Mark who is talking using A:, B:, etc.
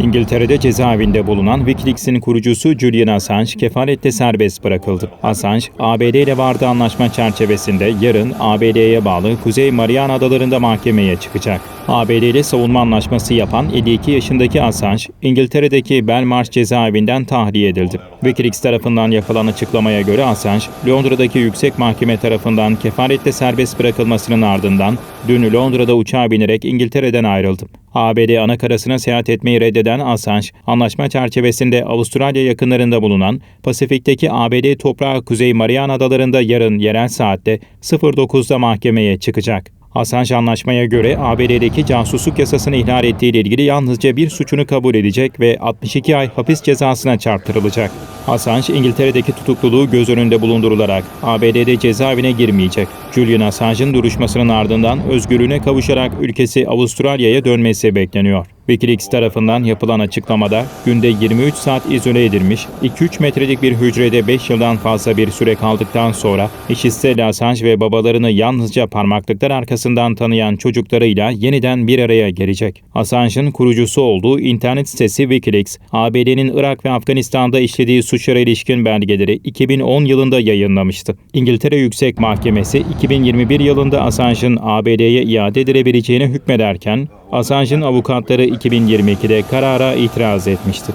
A: İngiltere'de cezaevinde bulunan Wikileaks'in kurucusu Julian Assange kefaletle serbest bırakıldı. Assange, ABD ile vardığı anlaşma çerçevesinde yarın ABD'ye bağlı Kuzey Mariana Adaları'nda mahkemeye çıkacak. ABD ile savunma anlaşması yapan 52 yaşındaki Assange, İngiltere'deki Belmarsh cezaevinden tahliye edildi. Wikileaks tarafından yapılan açıklamaya göre Assange, Londra'daki yüksek mahkeme tarafından kefaletle serbest bırakılmasının ardından dün Londra'da uçağa binerek İngiltere'den ayrıldı. ABD anakarasına seyahat etmeyi reddeden Assange, anlaşma çerçevesinde Avustralya yakınlarında bulunan Pasifik'teki ABD toprağı Kuzey Mariana Adaları'nda yarın yerel saatte 09'da mahkemeye çıkacak. Assange anlaşmaya göre ABD'deki casusluk yasasını ihlal ettiği ile ilgili yalnızca bir suçunu kabul edecek ve 62 ay hapis cezasına çarptırılacak. Assange, İngiltere'deki tutukluluğu göz önünde bulundurularak ABD'de cezaevine girmeyecek. Julian Assange'ın duruşmasının ardından özgürlüğüne kavuşarak ülkesi Avustralya'ya dönmesi bekleniyor. Wikileaks tarafından yapılan açıklamada günde 23 saat izole edilmiş, 2-3 metrelik bir hücrede 5 yıldan fazla bir süre kaldıktan sonra eşi Stella Assange ve babalarını yalnızca parmaklıklar arkasından tanıyan çocuklarıyla yeniden bir araya gelecek. Assange'ın kurucusu olduğu internet sitesi Wikileaks, ABD'nin Irak ve Afganistan'da işlediği suçlara ilişkin belgeleri 2010 yılında yayınlamıştı. İngiltere Yüksek Mahkemesi 2021 yılında Assange'ın ABD'ye iade edilebileceğine hükmederken, Assange'ın avukatları 2022'de karara itiraz etmişti.